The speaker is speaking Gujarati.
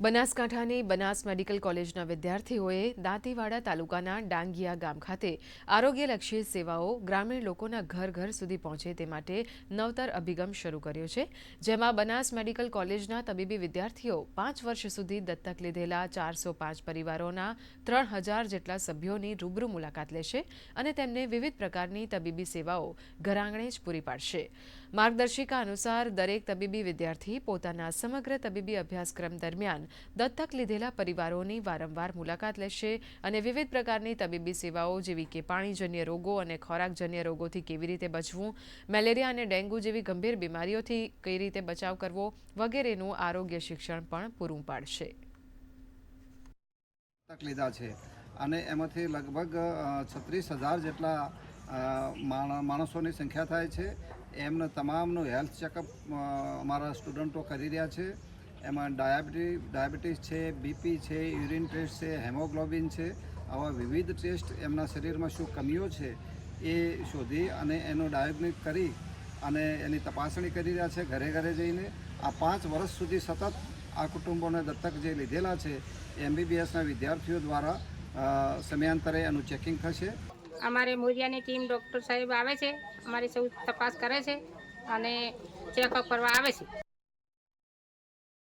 બનાસકાંઠાની બનાસ મેડિકલ કોલેજના વિદ્યાર્થીઓએ દાંતીવાડા તાલુકાના ડાંગિયા ગામ ખાતે આરોગ્યલક્ષી સેવાઓ ગ્રામીણ લોકોના ઘર ઘર સુધી પહોંચે તે માટે નવતર અભિગમ શરૂ કર્યો છે, જેમાં બનાસ મેડિકલ કોલેજના તબીબી વિદ્યાર્થીઓ પાંચ વર્ષ સુધી દત્તક લીધેલા ચારસો પાંચ પરિવારોના ત્રણ હજાર જેટલા સભ્યોની રૂબરૂ મુલાકાત લેશે અને તેમને વિવિધ પ્રકારની તબીબી સેવાઓ ઘરઆંગણે જ પૂરી પાડશે. માર્ગદર્શિકા અનુસાર દરેક તબીબી વિદ્યાર્થી પોતાના સમગ્ર તબીબી અભ્યાસક્રમ દરમિયાન દત્તક લીધેલા પરિવારોની વારંવાર મુલાકાત લેશે અને વિવિધ પ્રકારની તબીબી સેવાઓ જેવી કે પાણીજન્ય રોગો અને ખોરાકજન્ય રોગોથી કેવી રીતે બચવું, મેલેરિયા અને ડેન્ગ્યુ જેવી ગંભીર બીમારીઓથી કઈ રીતે બચાવ કરવો વગેરેનું આરોગ્ય શિક્ષણ પણ પૂરું પાડશે. અને એમાંથી લગભગ છત્રીસ હજાર જેટલા માણસોની સંખ્યા થાય છે એમને તમામનું હેલ્થ ચેકઅપ અમારા સ્ટુડન્ટો કરી રહ્યા છે. એમાં ડાયાબિટી, ડાયાબિટીસ છે, બીપી છે, યુરિન ટેસ્ટ છે, હેમોગ્લોબિન છે. આવા વિવિધ ટેસ્ટ એમના શરીરમાં શું કમીઓ છે એ શોધી અને એનો ડાયગ્નિક કરી અને એની તપાસણી કરી રહ્યા છે ઘરે ઘરે જઈને. આ પાંચ વર્ષ સુધી સતત આ કુટુંબોને દત્તક જે લીધેલા છે, એમબીબીએસના વિદ્યાર્થીઓ દ્વારા સમયાંતરે એનું ચેકિંગ થશે. અમારે મોરિયાની ટીમ ડૉક્ટર સાહેબ આવે છે, અમારી સૌ તપાસ કરે છે અને ચેકઅપ કરવા આવે છે.